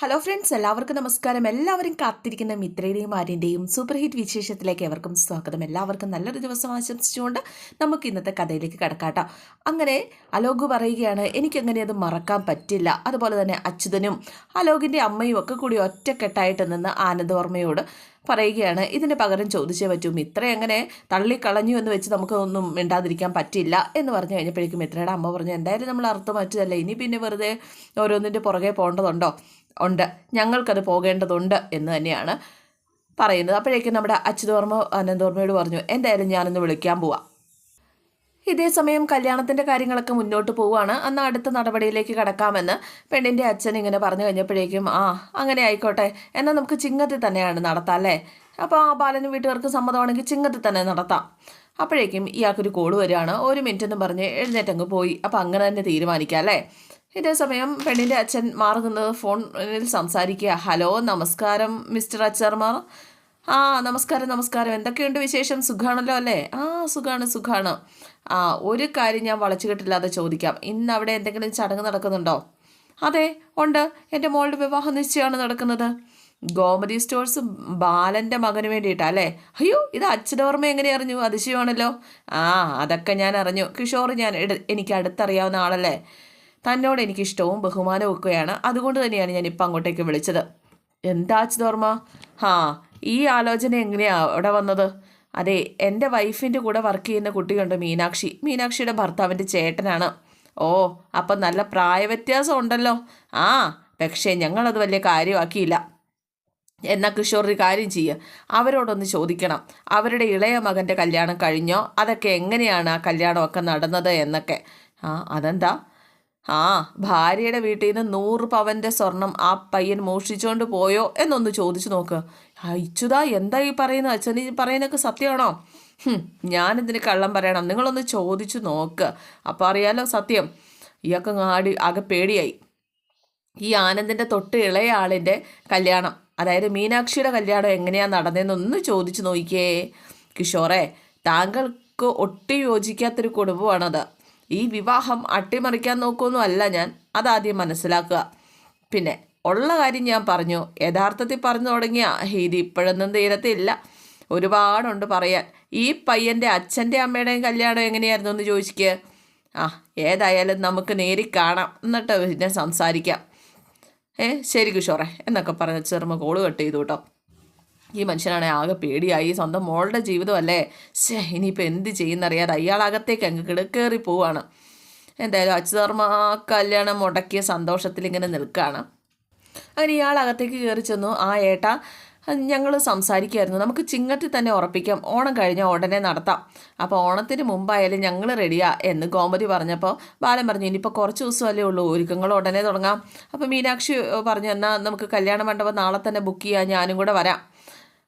Hello friends എല്ലാവർക്കും നമസ്കാരം. എല്ലാവരും കാത്തിരിക്കുന്ന മിത്രയുടെയും ആര്യന്റെയും സൂപ്പർ ഹിറ്റ് വിശേഷത്തിലേക്ക് എവർക്കും സ്വാഗതം. എല്ലാവർക്കും നല്ലൊരു ദിവസം ആശംസിച്ചുകൊണ്ട് നമുക്ക് ഇന്നത്തെ കഥയിലേക്ക് കിടക്കാട്ടോ അങ്ങനെ അലോക് പറയുകയാണ് എനിക്കങ്ങനെ അത് മറക്കാൻ പറ്റില്ല. അതുപോലെ തന്നെ അച്യുതനും അലോകിന്റെ അമ്മയും ഒക്കെ കൂടി ഒറ്റക്കെട്ടായിട്ട് നിന്ന് ആനന്ദവർമ്മയോട് പറയുകയാണ്. ഇതിന് പകരം ചോദിച്ചേ പറ്റൂ മിത്ര എങ്ങനെ തള്ളിക്കളഞ്ഞു എന്ന് വെച്ച് നമുക്കൊന്നും മിണ്ടാതിരിക്കാൻ പറ്റില്ല എന്ന് പറഞ്ഞു കഴിഞ്ഞപ്പോഴേക്കും മിത്രയുടെ അമ്മ പറഞ്ഞു എന്തായാലും നമ്മൾ അർത്ഥം മാറ്റതല്ലേ ഇനി പിന്നെ വെറുതെ ഓരോന്നിന്റെ പുറകെ പോകേണ്ടതുണ്ടോ? ഉണ്ട്. ഞങ്ങൾക്കത് പോകേണ്ടതുണ്ട് എന്ന് തന്നെയാണ് പറയുന്നത്. അപ്പോഴേക്കും നമ്മുടെ അച്യുതോർമ്മ അനന്തോർമ്മയോട് പറഞ്ഞു എന്തായാലും ഞാനൊന്ന് വിളിക്കാൻ പോവാം. ഇതേ സമയം കല്യാണത്തിന്റെ കാര്യങ്ങളൊക്കെ മുന്നോട്ട് പോവുകയാണ്. അന്ന് അടുത്ത നടപടിയിലേക്ക് കടക്കാമെന്ന് പെണ്ണിന്റെ അച്ഛൻ ഇങ്ങനെ പറഞ്ഞു കഴിഞ്ഞപ്പോഴേക്കും ആ അങ്ങനെ ആയിക്കോട്ടെ. എന്നാൽ നമുക്ക് ചിങ്ങത്തിൽ തന്നെയാണ് നടത്താം അല്ലേ? അപ്പോൾ ആ ബാലനും വീട്ടുകാർക്ക് സമ്മതമാണെങ്കിൽ ചിങ്ങത്തിൽ തന്നെ നടത്താം. അപ്പോഴേക്കും ഇയാൾക്കൊരു കോൾ വരികയാണ്. ഒരു മിനിറ്റ് എന്ന് പറഞ്ഞ് എഴുന്നേറ്റങ്ങ് പോയി. അപ്പോൾ അങ്ങനെ തന്നെ തീരുമാനിക്കാം അല്ലേ? ഇതേ സമയം പെണ്ണിന്റെ അച്ഛൻ മാറി നിന്ന് ഫോണിൽ സംസാരിക്കുക. ഹലോ നമസ്കാരം മിസ്റ്റർ അച്ചർമാർ ആ നമസ്കാരം നമസ്കാരം. എന്തൊക്കെയുണ്ട് വിശേഷം? സുഖാണല്ലോ അല്ലേ? ആ സുഖാണ് സുഖാണ്. ആ ഒരു കാര്യം ഞാൻ വളച്ചു കെട്ടില്ലാതെ ചോദിക്കാം. ഇന്ന് അവിടെ എന്തെങ്കിലും ചടങ്ങ് നടക്കുന്നുണ്ടോ? അതെ ഉണ്ട്. എന്റെ മോളുടെ വിവാഹ നിശ്ചയമാണ് നടക്കുന്നത്. ഗോമതി സ്റ്റോഴ്സ് ബാലന്റെ മകന് വേണ്ടിയിട്ടാ അല്ലേ? അയ്യോ ഇത് അച്ഛനോർമ്മ എങ്ങനെ അറിഞ്ഞു? അതിശയമാണല്ലോ. ആ അതൊക്കെ ഞാൻ അറിഞ്ഞു. കിഷോർ ഞാൻ എനിക്ക് അടുത്തറിയാവുന്ന ആളല്ലേ? തന്നോട് എനിക്ക് ഇഷ്ടവും ബഹുമാനവും ഒക്കെയാണ് അതുകൊണ്ട് തന്നെയാണ് ഞാൻ ഇപ്പം അങ്ങോട്ടേക്ക് വിളിച്ചത്. എന്താ അച്യുതോർമ്മ ഹാ ഈ ആലോചന എങ്ങനെയാണ് അവിടെ വന്നത്? അതെ എന്റെ വൈഫിന്റെ കൂടെ വർക്ക് ചെയ്യുന്ന കുട്ടിയുണ്ട് മീനാക്ഷി. മീനാക്ഷിയുടെ ഭർത്താവിന്റെ ചേട്ടനാണ്. ഓ അപ്പം നല്ല പ്രായവ്യത്യാസം ഉണ്ടല്ലോ. ആ പക്ഷേ ഞങ്ങളത് വലിയ കാര്യമാക്കിയില്ല. എന്നാൽ കിഷോർ ഒരു കാര്യം ചെയ്യുക അവരോടൊന്ന് ചോദിക്കണം. അവരുടെ ഇളയ മകന്റെ കല്യാണം കഴിഞ്ഞോ? അതൊക്കെ എങ്ങനെയാണ് ആ കല്യാണമൊക്കെ നടന്നത് എന്നൊക്കെ. ആ അതെന്താ? ആ ഭാര്യയുടെ വീട്ടിൽ നിന്ന് നൂറ് പവന്റെ സ്വർണം ആ പയ്യൻ മോഷ്ടിച്ചുകൊണ്ട് പോയോ എന്നൊന്ന് ചോദിച്ചു നോക്ക്. അയച്ചുതാ എന്താ ഈ പറയുന്നത് അച്ഛൻ ഈ പറയുന്നതൊക്കെ സത്യമാണോ? ഞാനിതിന് കള്ളം പറയണം? നിങ്ങളൊന്ന് ചോദിച്ചു നോക്ക്. അപ്പം അറിയാലോ സത്യം. ഇയാൾക്ക് ആടി ആകെ പേടിയായി. ഈ ആനന്ദിന്റെ തൊട്ട് ഇളയ ആളിന്റെ കല്യാണം അതായത് മീനാക്ഷിയുടെ കല്യാണം എങ്ങനെയാണ് നടന്നതെന്നൊന്ന് ചോദിച്ചു നോക്കിയേ. കിഷോറെ താങ്കൾക്ക് ഒട്ടും യോജിക്കാത്തൊരു കുടുംബമാണത്. ഈ വിവാഹം അട്ടിമറിക്കാൻ നോക്കുമൊന്നും അല്ല ഞാൻ. അതാദ്യം മനസ്സിലാക്കുക. പിന്നെ ഉള്ള കാര്യം ഞാൻ പറഞ്ഞു. യഥാർത്ഥത്തിൽ പറഞ്ഞു തുടങ്ങിയ ഇത് ഇപ്പോഴൊന്നും തീരത്തില്ല. ഒരുപാടുണ്ട് പറയാൻ. ഈ പയ്യന്റെ അച്ഛന്റെ അമ്മയുടെയും കല്യാണം എങ്ങനെയായിരുന്നു എന്ന് ചോദിച്ചിക്ക്. ആ ഏതായാലും നമുക്ക് നേരി കാണാം. എന്നിട്ട് പിന്നെ സംസാരിക്കാം. ഏ ശരി കിഷോറെ. എന്നൊക്കെ പറഞ്ഞ് ചെറുമ കോൾ കട്ട് ചെയ്തു കേട്ടോ. ഈ മനുഷ്യനാണെ ആകെ പേടിയായി. സ്വന്തം മോളുടെ ജീവിതമല്ലേ? ശേ ഇനിയിപ്പോൾ എന്ത് ചെയ്യുന്നറിയാതെ അയാളകത്തേക്ക് അങ്ങ് കിടക്കേറി പോവാണ്. എന്തായാലും അച്യുതർമ്മ ആ കല്യാണം മുടക്കിയ സന്തോഷത്തിൽ ഇങ്ങനെ നിൽക്കുകയാണ് അങ്ങനെ ഇയാൾ അകത്തേക്ക് കയറി ചെന്നു. ആ ഏട്ടാ ഞങ്ങൾ സംസാരിക്കുമായിരുന്നു നമുക്ക് ചിങ്ങത്തിൽ തന്നെ ഉറപ്പിക്കാം. ഓണം കഴിഞ്ഞാൽ ഉടനെ നടത്താം. അപ്പോൾ ഓണത്തിന് മുമ്പായാലും ഞങ്ങൾ റെഡിയാ എന്ന് ഗോമതി പറഞ്ഞപ്പോൾ ബാലൻ പറഞ്ഞു ഇനിയിപ്പോൾ കുറച്ച് ദിവസമല്ലേ ഉള്ളൂ. ഒരുക്കങ്ങൾ ഉടനെ തുടങ്ങാം. അപ്പോൾ മീനാക്ഷി പറഞ്ഞു എന്നാൽ നമുക്ക് കല്യാണ മണ്ഡപം നാളെ തന്നെ ബുക്ക് ചെയ്യാം. ഞാനും കൂടെ വരാം.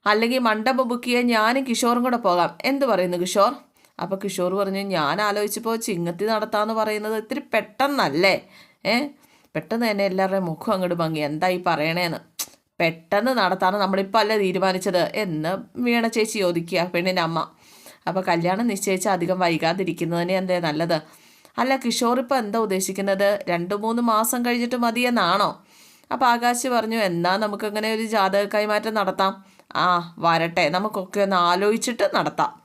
അല്ലെങ്കിൽ മണ്ഡപം ബുക്ക് ചെയ്യാൻ ഞാനും കിഷോറും കൂടെ പോകാം. എന്ത് പറയുന്നു കിഷോർ? അപ്പോൾ കിഷോർ പറഞ്ഞു ഞാൻ ആലോചിച്ചപ്പോൾ ചിങ്ങത്തി നടത്താമെന്ന് പറയുന്നത് ഇത്തിരി പെട്ടെന്നല്ലേ? ഏ? പെട്ടെന്ന് തന്നെ എല്ലാവരുടെയും മുഖം അങ്ങോട്ട് ഭംഗി. എന്തായി പറയണേന്ന്? പെട്ടെന്ന് നടത്താൻ നമ്മളിപ്പോൾ അല്ലേ തീരുമാനിച്ചത്? എന്ന് വീണ ചേച്ചി ചോദിക്കുക പെണ്ണിന്റെ അമ്മ. അപ്പോൾ കല്യാണം നിശ്ചയിച്ച് അധികം വൈകാതിരിക്കുന്നതിന് എന്തേ നല്ലത്? അല്ല കിഷോർ ഇപ്പോൾ എന്താ ഉദ്ദേശിക്കുന്നത്? രണ്ട് മൂന്ന് മാസം കഴിഞ്ഞിട്ട് മതിയെന്നാണോ? അപ്പോൾ ആകാശ് പറഞ്ഞു എന്നാൽ നമുക്കങ്ങനെ ഒരു ജാതക കൈമാറ്റം നടത്താം. ആ വരട്ടെ. നമുക്കൊക്കെ ഒന്ന് ആലോചിച്ചിട്ട് നടത്താം.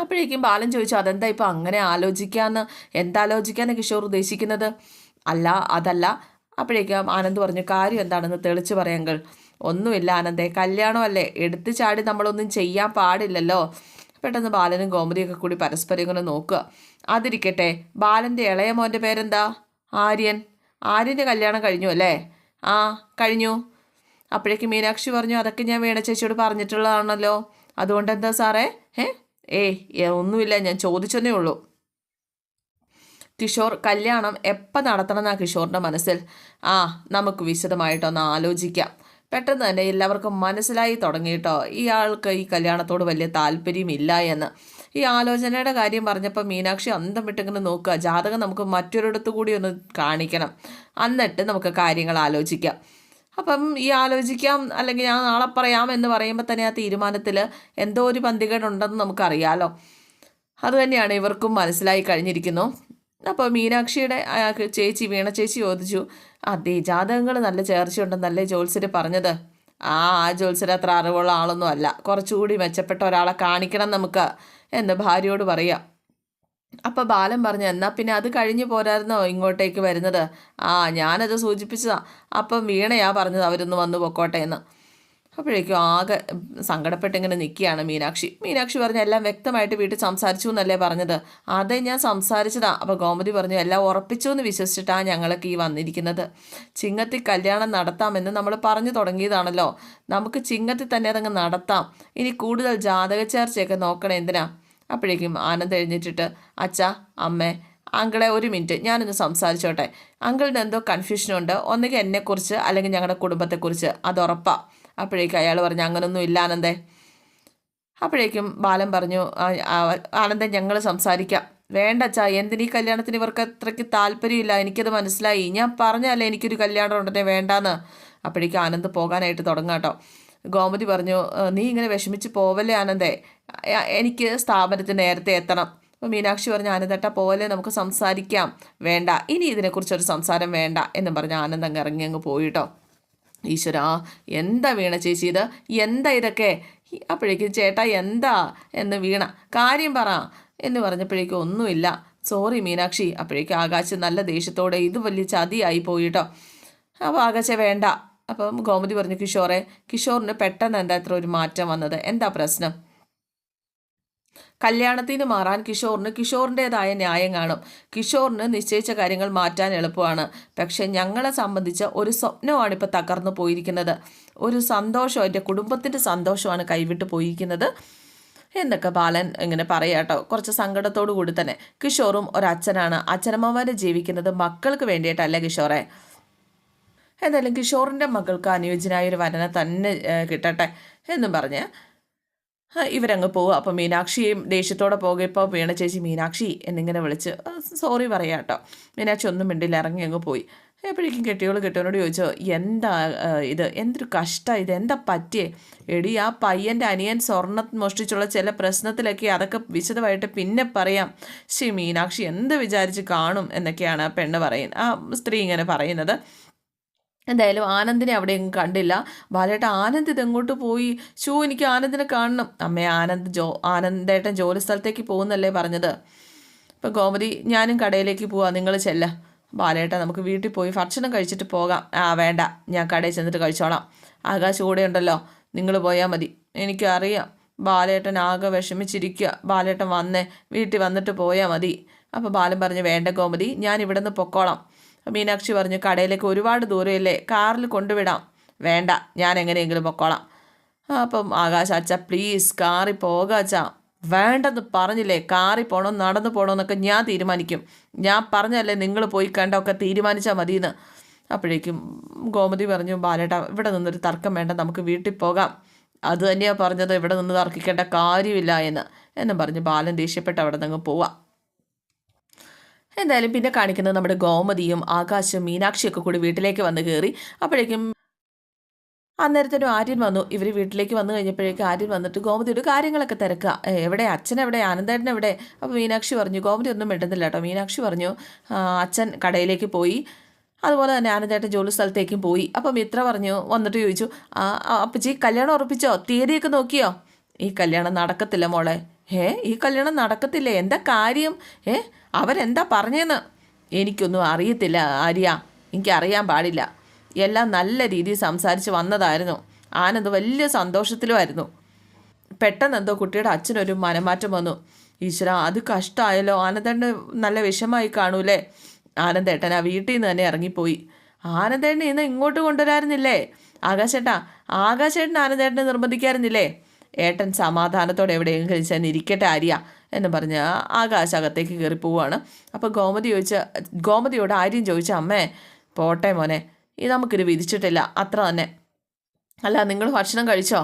അപ്പോഴേക്കും ബാലൻ ചോദിച്ചു അതെന്താ ഇപ്പം അങ്ങനെ ആലോചിക്കാന്ന്? എന്താലോചിക്കാന്ന് കിഷോർ ഉദ്ദേശിക്കുന്നത്? അല്ല അതല്ല. അപ്പോഴേക്കും ആനന്ദ് പറഞ്ഞു കാര്യം എന്താണെന്ന് തെളിച്ച് പറയാങ്കൾ ഒന്നുമില്ല ആനന്ദേ കല്യാണമല്ലേ. എടുത്തു ചാടി നമ്മളൊന്നും ചെയ്യാൻ പാടില്ലല്ലോ. പെട്ടെന്ന് ബാലനും ഗോമതിയൊക്കെ കൂടി പരസ്പരം ഇങ്ങനെ നോക്കുക. അതിരിക്കട്ടെ ബാലന്റെ ഇളയ മോന്റെ പേരെന്താ? ആര്യൻ. ആര്യന്റെ കല്യാണം കഴിഞ്ഞു അല്ലേ? ആ കഴിഞ്ഞു. അപ്പോഴേക്കും മീനാക്ഷി പറഞ്ഞു അതൊക്കെ ഞാൻ വേണ ചേച്ചിയോട് പറഞ്ഞിട്ടുള്ളതാണല്ലോ. അതുകൊണ്ട് എന്താ സാറേ ഏ ഏ, ഒന്നുമില്ല ഞാൻ ചോദിച്ചെന്നേ ഉള്ളൂ. കിഷോർ കല്യാണം എപ്പോൾ നടത്തണം എന്നാ കിഷോറിന്റെ മനസ്സിൽ? ആ നമുക്ക് വിശദമായിട്ടൊന്ന് ആലോചിക്കാം. പെട്ടെന്ന് തന്നെ എല്ലാവർക്കും മനസ്സിലായി തുടങ്ങിയിട്ടോ. ഇയാൾക്ക് ഈ കല്യാണത്തോട് വലിയ താല്പര്യമില്ല എന്ന്. ഈ ആലോചനയുടെ കാര്യം പറഞ്ഞപ്പോൾ മീനാക്ഷി അന്തം വിട്ടിങ്ങനെ നോക്കുക. ജാതകം നമുക്ക് മറ്റൊരിടത്തു കൂടി ഒന്ന് കാണിക്കണം. എന്നിട്ട് നമുക്ക് കാര്യങ്ങൾ ആലോചിക്കാം. അപ്പം ഈ ആലോചിക്കാം അല്ലെങ്കിൽ ഞാൻ നാളെ പറയാം എന്ന് പറയുമ്പോൾ തന്നെ ആ തീരുമാനത്തിൽ എന്തോ ഒരു പന്തികേടുണ്ടെന്ന് നമുക്കറിയാലോ. അതുതന്നെയാണ് ഇവർക്കും മനസ്സിലായി കഴിഞ്ഞിരിക്കുന്നു. അപ്പോൾ മീനാക്ഷിയുടെ ചേച്ചി വീണ ചേച്ചി ചോദിച്ചു അതേ ജാതകങ്ങൾ നല്ല ചേർച്ചയുണ്ടെന്നല്ലേ ജോത്സര് പറഞ്ഞത്. ആ ആ ജോത്സ്യർ അത്ര അറിവുള്ള ആളൊന്നും അല്ല. കുറച്ചുകൂടി മെച്ചപ്പെട്ട ഒരാളെ കാണിക്കണം നമുക്ക് എന്ന് ഭാര്യയോട് പറയാം. അപ്പോൾ ബാലൻ പറഞ്ഞു എന്നാൽ പിന്നെ അത് കഴിഞ്ഞ് പോരായിരുന്നോ ഇങ്ങോട്ടേക്ക് വരുന്നത്? ആ ഞാനത് സൂചിപ്പിച്ചതാ. അപ്പം വീണയാ പറഞ്ഞത് അവരൊന്ന് വന്ന് പൊക്കോട്ടെ എന്ന്. അപ്പോഴേക്കും ആകെ സങ്കടപ്പെട്ടിങ്ങനെ നിൽക്കുകയാണ് മീനാക്ഷി. മീനാക്ഷി പറഞ്ഞു എല്ലാം വ്യക്തമായിട്ട് വീട്ടിൽ സംസാരിച്ചു എന്നല്ലേ പറഞ്ഞത്? അതേ ഞാൻ സംസാരിച്ചതാ. അപ്പോൾ ഗോമതി പറഞ്ഞു എല്ലാം ഉറപ്പിച്ചു എന്ന് വിശ്വസിച്ചിട്ടാണ് ഞങ്ങളൊക്കെ ഈ വന്നിരിക്കുന്നത്. ചിങ്ങത്തിൽ കല്യാണം നടത്താമെന്ന് നമ്മൾ പറഞ്ഞു തുടങ്ങിയതാണല്ലോ. നമുക്ക് ചിങ്ങത്തിൽ തന്നെ അതങ്ങ് നടത്താം. ഇനി കൂടുതൽ ജാതക ചേർച്ചയൊക്കെ നോക്കണം എന്തിനാ? അപ്പോഴേക്കും ആനന്ദ് എഴുന്നേറ്റിട്ട് അച്ഛാ അമ്മേ അങ്കിളെ ഒരു മിനിറ്റ് ഞാനൊന്ന് സംസാരിച്ചോട്ടെ. അങ്കിളിന് എന്തോ കൺഫ്യൂഷനുണ്ട് ഒന്നുകിൽ എന്നെക്കുറിച്ച് അല്ലെങ്കിൽ ഞങ്ങളുടെ കുടുംബത്തെക്കുറിച്ച്. അത് ഉറപ്പാ. അപ്പോഴേക്കും അയാൾ പറഞ്ഞു അങ്ങനൊന്നും ഇല്ല ആനന്ദേ. അപ്പോഴേക്കും ബാലൻ പറഞ്ഞു "ആ- ആ- ആനന്ദൻ ഞങ്ങൾ സംസാരിക്കാം. വേണ്ട അച്ഛാ എന്തിനീ കല്യാണത്തിന് ഇവർക്ക് അത്രയ്ക്ക് താല്പര്യമില്ല? എനിക്കത് മനസ്സിലായി. ഞാൻ പറഞ്ഞല്ലേ എനിക്കൊരു കല്യാണം ഉണ്ടെന്നേ വേണ്ടാന്ന്. അപ്പോഴേക്കും ആനന്ദ് പോകാനായിട്ട് തുടങ്ങാം കേട്ടോ ഗോമതി പറഞ്ഞു നീ ഇങ്ങനെ വിഷമിച്ച് പോവല്ലേ ആനന്ദേ? എനിക്ക് സ്ഥാപനത്തിന് നേരത്തെ എത്തണം. അപ്പോൾ മീനാക്ഷി പറഞ്ഞു ആനന്ദേട്ട പോലെ നമുക്ക് സംസാരിക്കാം. വേണ്ട ഇനി ഇതിനെക്കുറിച്ചൊരു സംസാരം വേണ്ട എന്ന് പറഞ്ഞ് ആനന്ദ് ഇറങ്ങി അങ്ങ് പോയിട്ടോ ഈശ്വര എന്താ വീണ ചേച്ചി ഇത്? എന്താ ഇതൊക്കെ? അപ്പോഴേക്കും ചേട്ടാ എന്താ? എന്ന് വീണ. കാര്യം പറ എന്ന് പറഞ്ഞപ്പോഴേക്കും ഒന്നുമില്ല. സോറി മീനാക്ഷി അപ്പോഴേക്കും ആകാശ് നല്ല ദേഷ്യത്തോടെ ഇത് വലിയ ചതിയായി പോയിട്ടോ അപ്പോൾ ആകാശ വേണ്ട. അപ്പം ഗോമതി പറഞ്ഞു കിഷോറെ കിഷോറിന് പെട്ടെന്ന് എന്താ ഇത്ര ഒരു മാറ്റം വന്നത്? എന്താ പ്രശ്നം? കല്യാണത്തിന് മാറാൻ കിഷോറിന് കിഷോറിന്റെതായ ന്യായം കാണും. കിഷോറിന് നിശ്ചയിച്ച കാര്യങ്ങൾ മാറ്റാൻ എളുപ്പമാണ്. പക്ഷേ ഞങ്ങളെ സംബന്ധിച്ച് ഒരു സ്വപ്നമാണ് ഇപ്പോൾ തകർന്നു പോയിരിക്കുന്നത്. ഒരു സന്തോഷം എന്റെ കുടുംബത്തിന്റെ സന്തോഷമാണ് കൈവിട്ട് പോയിരിക്കുന്നത് എന്നൊക്കെ ബാലൻ ഇങ്ങനെ പറയാട്ടോ കുറച്ച് സങ്കടത്തോടു കൂടി തന്നെ. കിഷോറും ഒരച്ഛനാണ് അച്ഛനമ്മമാരെ ജീവിക്കുന്നത് മക്കൾക്ക് വേണ്ടിയിട്ടല്ല കിഷോറെ? എന്തായാലും കിഷോറിന്റെ മകൾക്ക് അനുയോജ്യനായ ഒരു വരനെ തന്നെ കിട്ടട്ടെ എന്നും പറഞ്ഞ് ഇവരങ്ങ് പോവുക അപ്പോൾ മീനാക്ഷിയും ദേഷ്യത്തോടെ പോകുമ്പോൾ വീണ ചേച്ചി മീനാക്ഷി എന്നിങ്ങനെ വിളിച്ച് സോറി പറയാം കേട്ടോ മീനാക്ഷി ഒന്നും മിണ്ടില്ല ഇറങ്ങി അങ്ങ് പോയി. എപ്പോഴേക്കും കെട്ടിയോൾ കെട്ടിയോനോട് ചോദിച്ചോ എന്താ ഇത് എന്തൊരു കഷ്ടം ഇത്? എന്താ പറ്റിയേ? എടി ആ പയ്യന്റെ അനിയൻ സ്വർണ മോഷ്ടിച്ചുള്ള ചില പ്രശ്നത്തിലൊക്കെ അതൊക്കെ വിശദമായിട്ട് പിന്നെ പറയാം. ശ്രീ മീനാക്ഷി എന്ത് വിചാരിച്ച് കാണും എന്നൊക്കെയാണ് ആ പെണ്ണ് പറയുന്നത്. ആ സ്ത്രീ ഇങ്ങനെ പറയുന്നത്. എന്തായാലും ആനന്ദിനെ അവിടെ എങ്ങും കണ്ടില്ല. ബാലേട്ട ആനന്ദ് ഇതെങ്ങോട്ട് പോയി? ഷൂ എനിക്ക് ആനന്ദിനെ കാണണം. അമ്മേ ആനന്ദ് ജോ ആനന്ദേട്ടൻ ജോലി സ്ഥലത്തേക്ക് പോകുന്നല്ലേ പറഞ്ഞത്. ഇപ്പം ഗോമതി ഞാനും കടയിലേക്ക് പോവാ. നിങ്ങൾ ചെല്ല. ബാലേട്ട നമുക്ക് വീട്ടിൽ പോയി ഭക്ഷണം കഴിച്ചിട്ട് പോകാം. ആ വേണ്ട. ഞാൻ കടയിൽ ചെന്നിട്ട് കഴിച്ചോളാം. ആകാശ് കൂടെ ഉണ്ടല്ലോ. നിങ്ങൾ പോയാൽ മതി. എനിക്കറിയാം. ബാലേട്ടൻ ആകെ വിഷമിച്ചിരിക്കുക ബാലേട്ടൻ വന്നേ. വീട്ടിൽ വന്നിട്ട് പോയാൽ മതി. അപ്പോൾ ബാലൻ പറഞ്ഞു വേണ്ട ഗോമതി. ഞാൻ ഇവിടെ നിന്ന് പൊക്കോളാം. മീനാക്ഷി പറഞ്ഞു കടയിലേക്ക് ഒരുപാട് ദൂരമില്ലേ? കാറിൽ കൊണ്ടുവിടാം. വേണ്ട ഞാൻ എങ്ങനെയെങ്കിലും പൊക്കോളാം. അപ്പം ആകാശ് അച്ഛ പ്ലീസ് കാറി പോക അച്ഛ. വേണ്ടെന്ന് പറഞ്ഞില്ലേ? കാറി പോകണോ നടന്നു പോണോ എന്നൊക്കെ ഞാൻ തീരുമാനിക്കും. ഞാൻ പറഞ്ഞല്ലേ നിങ്ങൾ പോയി കണ്ടൊക്കെ തീരുമാനിച്ചാൽ മതിയെന്ന്. അപ്പോഴേക്കും ഗോമതി പറഞ്ഞു ബാലേട്ട ഇവിടെ നിന്നൊരു തർക്കം വേണ്ട നമുക്ക് വീട്ടിൽ പോകാം. അത് തന്നെയാണ് പറഞ്ഞത് ഇവിടെ നിന്ന് തർക്കിക്കേണ്ട കാര്യമില്ല എന്ന്. എന്നും പറഞ്ഞ് ബാലൻ ദേഷ്യപ്പെട്ട് അവിടെ നിന്ന് പോവാം. എന്തായാലും പിന്നെ കാണിക്കുന്നത് നമ്മുടെ ഗോമതിയും ആകാശും മീനാക്ഷിയൊക്കെ കൂടി വീട്ടിലേക്ക് വന്ന് കയറി അപ്പോഴേക്കും അന്നേരത്തേനും ആര്യൻ വന്നു. ഇവർ വീട്ടിലേക്ക് വന്നു കഴിഞ്ഞപ്പോഴേക്കും ആര്യൻ വന്നിട്ട് ഗോമതിയുടെ കാര്യങ്ങളൊക്കെ തിരക്കുക എവിടെ? അച്ഛൻ എവിടെ? ആനന്ദേട്ടൻ എവിടെ? അപ്പോൾ മീനാക്ഷി പറഞ്ഞു ഗോമതി ഒന്നും മിണ്ടുന്നില്ല കേട്ടോ മീനാക്ഷി പറഞ്ഞു അച്ഛൻ കടയിലേക്ക് പോയി. അതുപോലെ തന്നെ ആനന്ദേട്ടൻ ജോലി സ്ഥലത്തേക്കും പോയി. അപ്പം മിത്ര പറഞ്ഞു വന്നിട്ട് ചോദിച്ചു അപ്പച്ചി കല്യാണം ഉറപ്പിച്ചോ? തീയതിയൊക്കെ നോക്കിയോ? ഈ കല്യാണം നടക്കത്തില്ല മോളെ. ഏ ഈ കല്യാണം നടക്കത്തില്ല? എന്താ കാര്യം? ഏ അവരെന്താ പറഞ്ഞെന്ന്? എനിക്കൊന്നും അറിയത്തില്ല ആര്യ. എനിക്കറിയാൻ പാടില്ല. എല്ലാം നല്ല രീതിയിൽ സംസാരിച്ച് വന്നതായിരുന്നു. ആനന്ദ് വലിയ സന്തോഷത്തിലുമായിരുന്നു. പെട്ടെന്ന് എന്തോ കുട്ടിയുടെ അച്ഛനൊരു മനമാറ്റം വന്നു. ഈശ്വര അത് കഷ്ടമായല്ലോ ആനന്ദേട്ടന് നല്ല വിഷമായി കാണൂലേ? ആനന്ദേട്ടൻ ആ വീട്ടിൽ നിന്ന് തന്നെ ഇറങ്ങിപ്പോയി. ആനന്ദേട്ടനെ ഇന്ന് ഇങ്ങോട്ട് കൊണ്ടുവരാറുന്നില്ലേ? ആകാശേട്ടാ ആകാശേട്ടൻ ആനന്ദേട്ടനെ നിർബന്ധിക്കായിരുന്നില്ലേ ഏട്ടൻ സമാധാനത്തോടെ എവിടെയെങ്കിലും ചെന്ന് ഇരിക്കട്ടെ ആര്യ എന്ന് പറഞ്ഞ് ആകാശ് അകത്തേക്ക് കയറി പോവുകയാണ് അപ്പോൾ ഗോമതി ചോദിച്ച ഗോമതിയോട് ആര്യം ചോദിച്ച അമ്മേ പോട്ടെ മോനെ ഇത് നമുക്കിത് വിധിച്ചിട്ടില്ല അത്ര തന്നെ. അല്ല നിങ്ങൾ ഭക്ഷണം കഴിച്ചോ?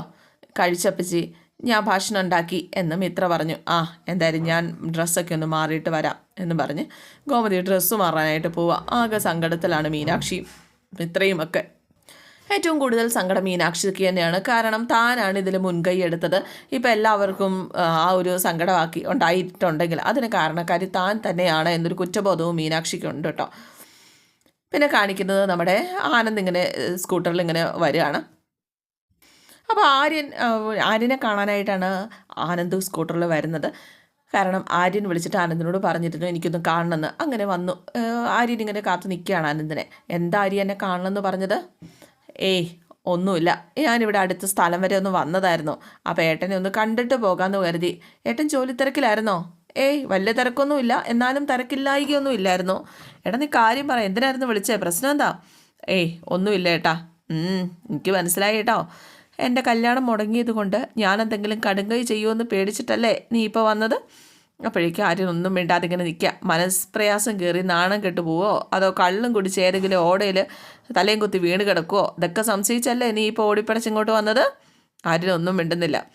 കഴിച്ചപ്പച്ചി ഞാൻ ഭക്ഷണം ഉണ്ടാക്കി എന്ന് മിത്ര പറഞ്ഞു. ആ എന്തായാലും ഞാൻ ഡ്രസ്സൊക്കെ ഒന്ന് മാറിയിട്ട് വരാം എന്ന് പറഞ്ഞ് ഗോമതി ഡ്രസ്സ് മാറാനായിട്ട് പോവുക ആകെ സങ്കടത്തിലാണ് മീനാക്ഷിയും മിത്രയും ഒക്കെ ഏറ്റവും കൂടുതൽ സങ്കടം മീനാക്ഷിക്ക് തന്നെയാണ്. കാരണം താനാണ് ഇതിൽ മുൻകൈ എടുത്തത്. ഇപ്പം എല്ലാവർക്കും ആ, ഒരു സങ്കടമാക്കി ഉണ്ടായിട്ടുണ്ടെങ്കിൽ അതിന് കാരണക്കാരി താൻ തന്നെയാണ് എന്നൊരു കുറ്റബോധവും മീനാക്ഷിക്ക് ഉണ്ട് കേട്ടോ. പിന്നെ കാണിക്കുന്നത് നമ്മുടെ ആനന്ദ് ഇങ്ങനെ സ്കൂട്ടറിൽ ഇങ്ങനെ വരികയാണ്. അപ്പോൾ ആര്യൻ ആര്യനെ കാണാനായിട്ടാണ് ആനന്ദ് സ്കൂട്ടറിൽ വരുന്നത്. കാരണം ആര്യൻ വിളിച്ചിട്ട് ആനന്ദിനോട് പറഞ്ഞിരുന്നു എനിക്കൊന്ന് കാണണമെന്ന്. അങ്ങനെ വന്നു. ആര്യൻ ഇങ്ങനെ കാത്തു നിൽക്കുകയാണ് ആനന്ദിനെ. എന്താ ആര്യൻ എന്നെ കാണണമെന്ന് പറഞ്ഞത്? ഏയ് ഒന്നുമില്ല. ഞാനിവിടെ അടുത്ത സ്ഥലം വരെ ഒന്ന് വന്നതായിരുന്നു. അപ്പോൾ ഏട്ടനെ ഒന്ന് കണ്ടിട്ട് പോകാമെന്ന് കരുതി. ഏട്ടൻ ജോലി തിരക്കിലായിരുന്നോ? ഏയ് വലിയ തിരക്കൊന്നുമില്ല. എന്നാലും തിരക്കില്ലായികയൊന്നും ഇല്ലായിരുന്നു ഏട്ടാ നീ കാര്യം പറ. എന്തിനായിരുന്നു വിളിച്ചേ? പ്രശ്നം എന്താ? ഏയ് ഒന്നുമില്ല ഏട്ടാ. എനിക്ക് മനസ്സിലായി കേട്ടോ. എന്റെ കല്യാണം മുടങ്ങിയത് കൊണ്ട് ഞാൻ എന്തെങ്കിലും കടുങ്കൈ ചെയ്യുമെന്ന് പേടിച്ചിട്ടല്ലേ നീ ഇപ്പോൾ വന്നത്? അപ്പോഴേക്കും ആരും ഒന്നും മിണ്ടാതെ ഇങ്ങനെ നിൽക്കുക. മനസ്പ്രയാസം കയറി നാണം കെട്ടു പോവോ അതോ കള്ളും കുടിച്ച് ഏതെങ്കിലും ഓടയിൽ തലയും കുത്തി വീണ് കിടക്കുവോ? ഇതൊക്കെ സംശയിച്ചല്ലേ നീ ഇപ്പോൾ ഓടിപ്പടച്ചിങ്ങോട്ട് വന്നത്? ആരും ഒന്നും മിണ്ടുന്നില്ല.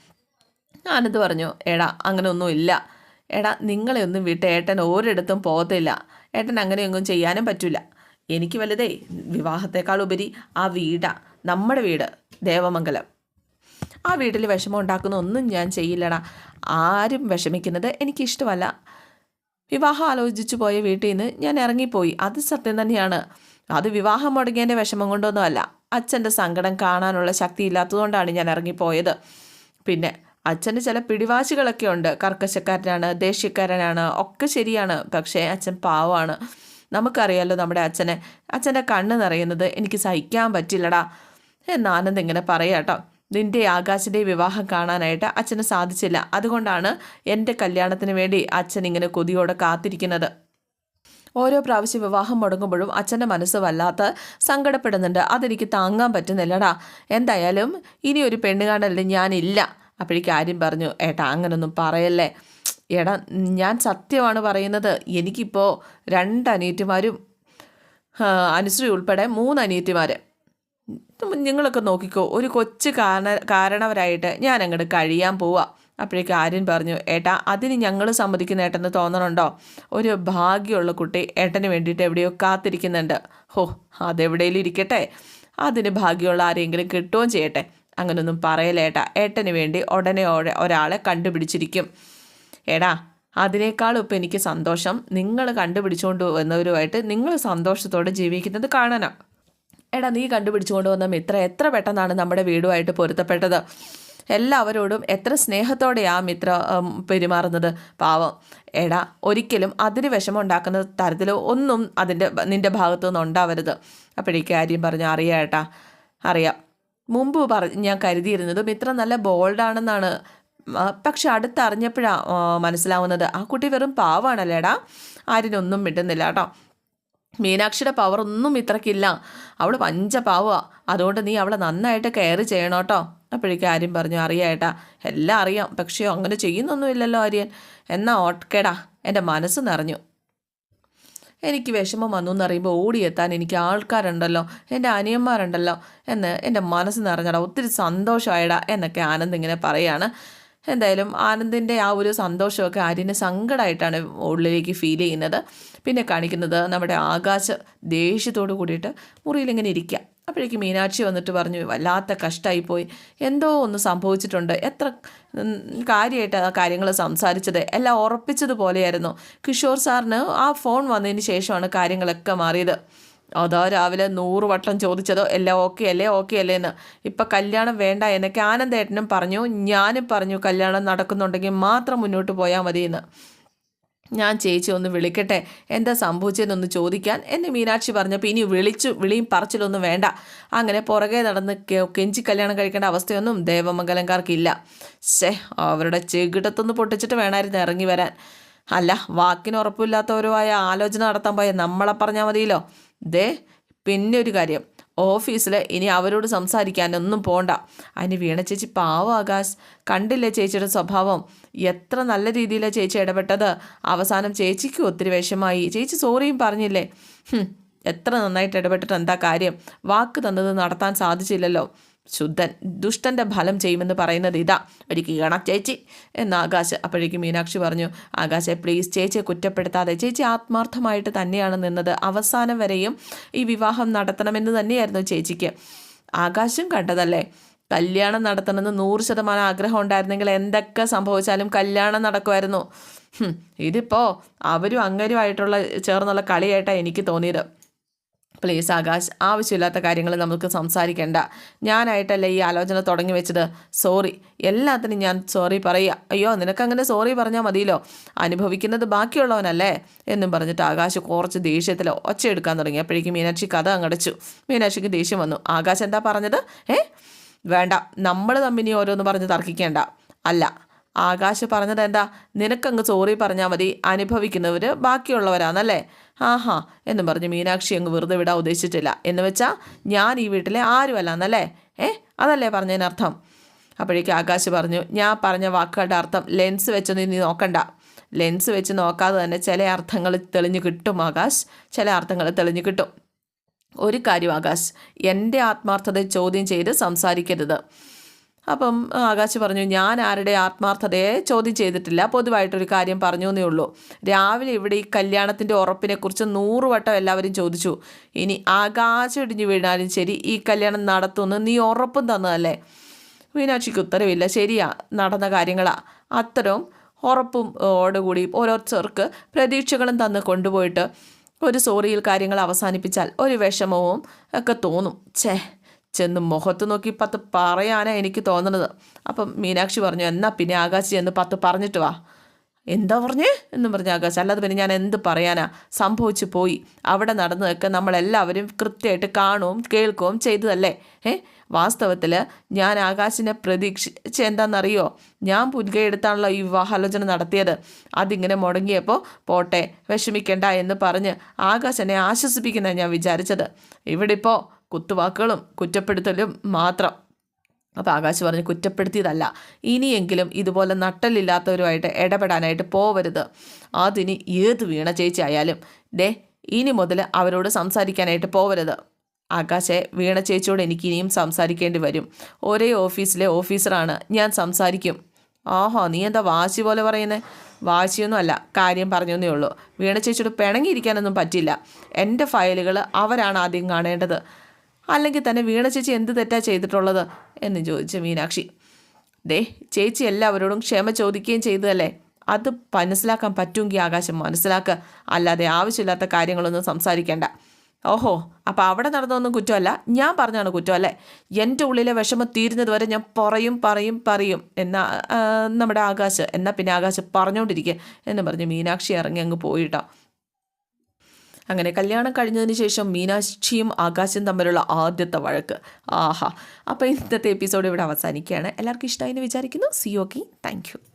ആനന്ദ് പറഞ്ഞു എടാ അങ്ങനെ ഒന്നും ഇല്ല. എടാ നിങ്ങളെ ഒന്നും വിട്ട് ഏട്ടൻ ഒരിടത്തും പോകത്തില്ല. ഏട്ടൻ അങ്ങനെയൊന്നും ചെയ്യാനും പറ്റില്ല എനിക്ക് വലുതേ വിവാഹത്തെക്കാൾ ഉപരി ആ വീടാ നമ്മുടെ വീട് ദേവമംഗലം. ആ വീട്ടിൽ വിഷമം ഉണ്ടാക്കുന്ന ഒന്നും ഞാൻ ചെയ്യില്ലടാ. ആരും വിഷമിക്കുന്നത് എനിക്കിഷ്ടമല്ല. വിവാഹം ആലോചിച്ചു പോയ വീട്ടിൽ നിന്ന് ഞാൻ ഇറങ്ങിപ്പോയി. അത് സത്യം തന്നെയാണ്. അത് വിവാഹം മുടങ്ങിയതിന്റെ വിഷമം കൊണ്ടൊന്നുമല്ല. അച്ഛന്റെ സങ്കടം കാണാനുള്ള ശക്തി ഇല്ലാത്തതുകൊണ്ടാണ് ഞാൻ ഇറങ്ങിപ്പോയത്. പിന്നെ അച്ഛന് ചില പിടിവാശികളൊക്കെ ഉണ്ട്. കർക്കശക്കാരനാണ് ദേഷ്യക്കാരനാണ് ഒക്കെ ശരിയാണ്. പക്ഷേ അച്ഛൻ പാവമാണ്. നമുക്കറിയാലോ നമ്മുടെ അച്ഛനെ. അച്ഛന്റെ കണ്ണ് നിറയുന്നത് എനിക്ക് സഹിക്കാൻ പറ്റില്ലടാ. എന്നാനന്ദ് ഇങ്ങനെ പറയാട്ടോ. നിന്റെ ആകാശിന്റെ വിവാഹം കാണാനായിട്ട് അച്ഛന് സാധിച്ചില്ല. അതുകൊണ്ടാണ് എന്റെ കല്യാണത്തിന് വേണ്ടി അച്ഛൻ ഇങ്ങനെ കൊതിയോടെ കാത്തിരിക്കുന്നത്. ഓരോ പ്രാവശ്യം വിവാഹം മുടങ്ങുമ്പോഴും അച്ഛന്റെ മനസ്സ് വല്ലാത്ത സങ്കടപ്പെടുന്നുണ്ട്. അതെനിക്ക് താങ്ങാൻ പറ്റുന്നില്ലടാ. എന്തായാലും ഇനി ഒരു പെണ്ണ് കാണലിന് ഞാനില്ല. അപ്പോഴേക്കും ആര്യം പറഞ്ഞു ഏട്ടാ അങ്ങനൊന്നും പറയല്ലേ. എടാ ഞാൻ സത്യമാണ് പറയുന്നത്. എനിക്കിപ്പോൾ രണ്ട് അനിയത്തിമാരും അനുശ്രീ ഉൾപ്പെടെ മൂന്ന് അനിയത്തിമാർ നിങ്ങളൊക്കെ നോക്കിക്കോ ഒരു കൊച്ചു കാരണ കാരണവരായിട്ട് ഞാൻ അങ്ങോട്ട് കഴിയാൻ പോവാ. അപ്പോഴേക്കും ആര്യൻ പറഞ്ഞു ഏട്ടാ അതിന് ഞങ്ങൾ സമ്മതിക്കുന്ന ഏട്ടെന്ന് തോന്നണുണ്ടോ? ഒരു ഭാഗ്യമുള്ള കുട്ടി ഏട്ടന് വേണ്ടിയിട്ട് എവിടെയോ കാത്തിരിക്കുന്നുണ്ട്. ഹോ അതെവിടെയും ഇരിക്കട്ടെ. അതിന് ഭാഗ്യമുള്ള ആരെങ്കിലും കിട്ടുകയും ചെയ്യട്ടെ. അങ്ങനൊന്നും പറയലേട്ടാ ഏട്ടന് വേണ്ടി ഉടനെ ഒര- ഒരാളെ കണ്ടുപിടിച്ചിരിക്കും. ഏടാ അതിനേക്കാളും ഇപ്പം എനിക്ക് സന്തോഷം. നിങ്ങൾ കണ്ടുപിടിച്ചുകൊണ്ട് വന്നവരുമായിട്ട് നിങ്ങൾ സന്തോഷത്തോടെ ജീവിക്കുന്നത് കാണാനാണ് എടാ നീ കണ്ടുപിടിച്ചുകൊണ്ട് വന്ന മിത്ര എത്ര പെട്ടെന്നാണ് നമ്മുടെ വീടുമായിട്ട് പൊരുത്തപ്പെട്ടത്? എല്ലാവരോടും എത്ര സ്നേഹത്തോടെയാ മിത്ര പെരുമാറുന്നത്? പാവം. എടാ ഒരിക്കലും അതിന് വിഷമം ഉണ്ടാക്കുന്ന തരത്തിൽ ഒന്നും അതിന്റെ നിന്റെ ഭാഗത്തു നിന്ന് ഉണ്ടാവരുത്. അപ്പോഴേക്കും കാര്യം പറഞ്ഞു അറിയാം ഏട്ടാ അറിയാം. മുമ്പ് പറ ഞാൻ കരുതിയിരുന്നത് മിത്ര നല്ല ബോൾഡാണെന്നാണ്. പക്ഷെ അടുത്തറിഞ്ഞപ്പോഴാണ് മനസ്സിലാവുന്നത് ആ കുട്ടി വെറും പാവാണല്ലേടാ? ആരിനൊന്നും മിട്ടുന്നില്ല കേട്ടോ. മീനാക്ഷിയുടെ പവർ ഒന്നും ഇത്രക്കില്ല. അവൾ പഞ്ചപാവുക അതുകൊണ്ട് നീ അവളെ നന്നായിട്ട് കെയർ ചെയ്യണം കേട്ടോ. അപ്പോഴേക്കും ആര്യൻ പറഞ്ഞു അറിയാട്ടാ എല്ലാം അറിയാം. പക്ഷേ അങ്ങനെ ചെയ്യുന്നൊന്നുമില്ലല്ലോ ആര്യൻ. എന്നാ ഓട്ടക്കേടാ എന്റെ മനസ്സ് നിറഞ്ഞു. എനിക്ക് വിഷമം വന്നു എന്നറിയുമ്പോൾ ഓടിയെത്താൻ എനിക്ക് ആൾക്കാരുണ്ടല്ലോ. എന്റെ അനിയന്മാരുണ്ടല്ലോ എന്ന് എന്റെ മനസ്സ് നിറഞ്ഞടാ ഒത്തിരി സന്തോഷമായടാ എന്നൊക്കെ ആനന്ദ് ഇങ്ങനെ പറയാണ്. എന്തായാലും ആനന്ദിന്റെ ആ ഒരു സന്തോഷമൊക്കെ ആര്യന് സങ്കടമായിട്ടാണ് ഉള്ളിലേക്ക് ഫീൽ ചെയ്യുന്നത്. പിന്നെ കാണിക്കുന്നത് നമ്മുടെ ആകാശ ദേഷ്യത്തോട് കൂടിയിട്ട് മുറിയിലിങ്ങനെ ഇരിക്കുക അപ്പോഴേക്കും മീനാക്ഷി വന്നിട്ട് പറഞ്ഞു വല്ലാത്ത കഷ്ടമായിപ്പോയി എന്തോ ഒന്ന് സംഭവിച്ചിട്ടുണ്ട്. എത്ര കാര്യമായിട്ട് ആ കാര്യങ്ങൾ സംസാരിച്ചത്? എല്ലാം ഉറപ്പിച്ചതുപോലെയായിരുന്നു. കിഷോർ സാറിന് ആ ഫോൺ വന്നതിന് ശേഷമാണ് കാര്യങ്ങളൊക്കെ മാറിയത്. അതാ രാവിലെ നൂറ് വട്ടം ചോദിച്ചതോ എല്ലാം ഓക്കെ അല്ലേ ഓക്കെ അല്ലേ എന്ന്. ഇപ്പം കല്യാണം വേണ്ട എന്നൊക്കെ ആനന്ദേട്ടനും പറഞ്ഞു ഞാനും പറഞ്ഞു കല്യാണം നടക്കുന്നുണ്ടെങ്കിൽ മാത്രം മുന്നോട്ട് പോയാൽ മതി എന്ന്. ഞാൻ ചേച്ചി ഒന്ന് വിളിക്കട്ടെ. എന്താ സംഭവിച്ചതെന്നൊന്ന് ചോദിക്കാൻ. എന്നെ മീനാക്ഷി പറഞ്ഞപ്പോൾ ഇനി വിളിച്ചു വിളിയും പറച്ചിലൊന്നും വേണ്ട. അങ്ങനെ പുറകെ നടന്ന് കെഞ്ചി കല്യാണം കഴിക്കേണ്ട അവസ്ഥയൊന്നും ദേവമംഗലംകാർക്കില്ല. ശേ അവരുടെ ചെകിടത്തൊന്ന് പൊട്ടിച്ചിട്ട് വേണമായിരുന്നു ഇറങ്ങി വരാൻ. അല്ല വാക്കിന് ഉറപ്പില്ലാത്തവരുമായ ആലോചന നടത്താൻ പോയ നമ്മളെ പറഞ്ഞാൽ മതിയല്ലോ. ദേ പിന്നെ ഒരു കാര്യം. ഓഫീസിൽ ഇനി അവരോട് സംസാരിക്കാനൊന്നും പോണ്ട. അതിന് വീണ ചേച്ചി പാവം ആകാശ്. കണ്ടില്ലേ ചേച്ചിയുടെ സ്വഭാവം? എത്ര നല്ല രീതിയിലാണ് ചേച്ചി ഇടപെട്ടത്. അവസാനം ചേച്ചിക്ക് ഒത്തിരി വിഷമായി. ചേച്ചി സോറിയും പറഞ്ഞില്ലേ? എത്ര നന്നായിട്ട് ഇടപെട്ടിട്ട് എന്താ കാര്യം? വാക്ക് തന്നത് നടത്താൻ സാധിച്ചില്ലല്ലോ. ശുദ്ധൻ ദുഷ്ടന്റെ ഫലം ചെയ്യുമെന്ന് പറയുന്നത് ഇതാ. ഒരു കീണ ചേച്ചി. എന്ന് ആകാശ് അപ്പോഴേക്കും മീനാക്ഷി പറഞ്ഞു ആകാശെ പ്ലീസ് ചേച്ചിയെ കുറ്റപ്പെടുത്താതെ. ചേച്ചി ആത്മാർത്ഥമായിട്ട് തന്നെയാണ് നിന്നത്. അവസാനം വരെയും ഈ വിവാഹം നടത്തണമെന്ന് തന്നെയായിരുന്നു ചേച്ചിക്ക്. ആകാശം കണ്ടതല്ലേ? കല്യാണം നടത്തണമെന്ന് നൂറ് ശതമാനം ആഗ്രഹം ഉണ്ടായിരുന്നെങ്കിൽ എന്തൊക്കെ സംഭവിച്ചാലും കല്യാണം നടക്കുമായിരുന്നു. ഇതിപ്പോൾ ഇതിപ്പോ അവരും അങ്ങരുമായിട്ടുള്ള ചേർന്നുള്ള കളിയായിട്ടാണ് എനിക്ക് തോന്നിയത്. പ്ലീസ് ആകാശ് ആവശ്യമില്ലാത്ത കാര്യങ്ങൾ നമുക്ക് സംസാരിക്കേണ്ട. ഞാനായിട്ടല്ല ഈ ആലോചന തുടങ്ങി വെച്ചത്? സോറി എല്ലാത്തിനും ഞാൻ സോറി പറയുക. അയ്യോ നിനക്കങ്ങനെ സോറി പറഞ്ഞാൽ മതിയല്ലോ. അനുഭവിക്കുന്നത് ബാക്കിയുള്ളവനല്ലേ? എന്നും പറഞ്ഞിട്ട് ആകാശ് കുറച്ച് ദേഷ്യത്തിൽ ഒച്ചയെടുക്കാൻ തുടങ്ങി. അപ്പോഴേക്കും മീനാക്ഷി കഥ അങ്ങടച്ചു. മീനാക്ഷിക്ക് ദേഷ്യം വന്നു. ആകാശ് എന്താ പറഞ്ഞത്? ഏ? വേണ്ട. നമ്മൾ തമ്മിനി ഓരോന്ന് പറഞ്ഞ് തർക്കിക്കേണ്ട. അല്ല. ആകാശ് പറഞ്ഞത് എന്താ? നിനക്കങ്ങ് സോറി പറഞ്ഞാൽ മതി. അനുഭവിക്കുന്നവർ ബാക്കിയുള്ളവരാന്നല്ലേ? ആഹാ എന്നും പറഞ്ഞ് മീനാക്ഷി അങ്ങ് വെറുതെ വിടാൻ ഉദ്ദേശിച്ചിട്ടില്ല. എന്ന് വെച്ചാൽ ഞാൻ ഈ വീട്ടിലെ ആരുമല്ല എന്നല്ലേ ഏ അതല്ലേ പറഞ്ഞതിനർത്ഥം അപ്പോഴേക്കും ആകാശ് പറഞ്ഞു ഞാൻ പറഞ്ഞ വാക്കുകളുടെ അർത്ഥം ലെൻസ് വെച്ചൊന്നും നീ നോക്കണ്ട. ലെൻസ് വെച്ച് നോക്കാതെ തന്നെ ചില അർത്ഥങ്ങൾ തെളിഞ്ഞു കിട്ടും ആകാശ്. ചില അർത്ഥങ്ങൾ തെളിഞ്ഞു കിട്ടും. ഒരു കാര്യം ആകാശ് എന്റെ ആത്മാർത്ഥത ചോദ്യം ചെയ്ത് സംസാരിക്കരുത്. അപ്പം ആകാശ് പറഞ്ഞു ഞാൻ ആരുടെ ആത്മാർത്ഥതയെ ചോദ്യം ചെയ്തിട്ടില്ല. പൊതുവായിട്ടൊരു കാര്യം പറഞ്ഞു എന്നേ ഉള്ളൂ. രാവിലെ ഇവിടെ ഈ കല്യാണത്തിന്റെ ഉറപ്പിനെക്കുറിച്ച് നൂറ് വട്ടം എല്ലാവരും ചോദിച്ചു. ഇനി ആകാശം ഇടിഞ്ഞു വീണാലും ശരി ഈ കല്യാണം നടത്തുമെന്ന് നീ ഉറപ്പും തന്നതല്ലേ? മീനാക്ഷിക്ക് ഉത്തരവില്ല. ശരിയാ നടന്ന കാര്യങ്ങളാ. അത്തരം ഉറപ്പും ഓടുകൂടി ഓരോരുത്തർക്ക് പ്രതീക്ഷകളും തന്ന് കൊണ്ടുപോയിട്ട് ഒരു സോറിയിൽ കാര്യങ്ങൾ അവസാനിപ്പിച്ചാൽ ഒരു വിഷമവും ഒക്കെ തോന്നും. ഛേ ചെന്ന് മുഖത്ത് നോക്കി പത്ത് പറയാനാണ് എനിക്ക് തോന്നുന്നത് അപ്പം മീനാക്ഷി പറഞ്ഞു എന്നാ പിന്നെ ആകാശ് ചെന്ന് പത്ത് പറഞ്ഞിട്ട് വാ. എന്താ പറഞ്ഞേ? എന്നും പറഞ്ഞ ആകാശ്. അല്ലാതെ പിന്നെ ഞാൻ എന്ത് പറയാനാ? സംഭവിച്ചു പോയി. അവിടെ നടന്നതൊക്കെ നമ്മളെല്ലാവരും കൃത്യമായിട്ട് കാണുകയും കേൾക്കുകയും ചെയ്തതല്ലേ? ഏ വാസ്തവത്തിൽ ഞാൻ ആകാശിനെ പ്രതീക്ഷിച്ച് എന്താണെന്നറിയോ? ഞാൻ പുൽകയെടുത്താണല്ലോ ഈ വിവാഹാലോചന നടത്തിയത്. അതിങ്ങനെ മുടങ്ങിയപ്പോൾ പോട്ടെ വിഷമിക്കണ്ട എന്ന് പറഞ്ഞ് ആകാശനെ ആശ്വസിപ്പിക്കുന്ന ഞാൻ വിചാരിച്ചത്. ഇവിടെ ഇപ്പോൾ കുത്തുവാക്കുകളും കുറ്റപ്പെടുത്തലും മാത്രം. അപ്പോൾ ആകാശ് പറഞ്ഞ് കുറ്റപ്പെടുത്തിയതല്ല. ഇനിയെങ്കിലും ഇതുപോലെ നട്ടലില്ലാത്തവരുമായിട്ട് ഇടപെടാനായിട്ട് പോവരുത്. അതിന് ഏത് വീണ ചേച്ചി ആയാലും ദേ ഇനി മുതൽ അവരോട് സംസാരിക്കാനായിട്ട് പോവരുത്. ആകാശെ വീണ ചേച്ചിയോട് എനിക്ക് ഇനിയും സംസാരിക്കേണ്ടി വരും. ഒരേ ഓഫീസിലെ ഓഫീസറാണ് ഞാൻ സംസാരിക്കും. ആഹാ നീ എന്താ വാശി പോലെ പറയുന്നത് വാശിയൊന്നും അല്ല കാര്യം പറഞ്ഞേ ഉള്ളൂ. വീണ ചേച്ചിയോട് പിണങ്ങിയിരിക്കാനൊന്നും പറ്റില്ല. എന്റെ ഫയലുകൾ അവരാണ് ആദ്യം കാണേണ്ടത്. അല്ലെങ്കിൽ തന്നെ വീണ ചേച്ചി എന്ത് തെറ്റാ ചെയ്തിട്ടുള്ളത് എന്ന് ചോദിച്ചു മീനാക്ഷി. ദേ ചേച്ചി എല്ലാവരോടും ക്ഷമ ചോദിക്കുകയും ചെയ്തതല്ലേ? അത് മനസ്സിലാക്കാൻ പറ്റുമെങ്കിൽ ആകാശം മനസ്സിലാക്കുക അല്ലാതെ ആവശ്യമില്ലാത്ത കാര്യങ്ങളൊന്നും സംസാരിക്കേണ്ട. ഓഹോ അപ്പോൾ അവിടെ നടന്നൊന്നും കുറ്റമല്ല. ഞാൻ പറഞ്ഞാണ് കുറ്റമല്ലേ? എന്റെ ഉള്ളിലെ വിഷമം തീരുന്നതുവരെ ഞാൻ പറയും പറയും പറയും എന്നാ നമ്മുടെ ആകാശ്. എന്നാൽ പിന്നെ ആകാശ് പറഞ്ഞുകൊണ്ടിരിക്കുക എന്ന് പറഞ്ഞ് മീനാക്ഷി ഇറങ്ങി അങ്ങ് പോയിട്ടോ. അങ്ങനെ കല്യാണം കഴിഞ്ഞതിന് ശേഷം മീനാക്ഷിയും ആകാശും തമ്മിലുള്ള ആദ്യത്തെ വഴക്ക്. ആഹാ. അപ്പോൾ ഇന്നത്തെ എപ്പിസോഡ് ഇവിടെ അവസാനിക്കുകയാണ്. എല്ലാവർക്കും ഇഷ്ടമായി എന്ന് വിചാരിക്കുന്നു. C okay thank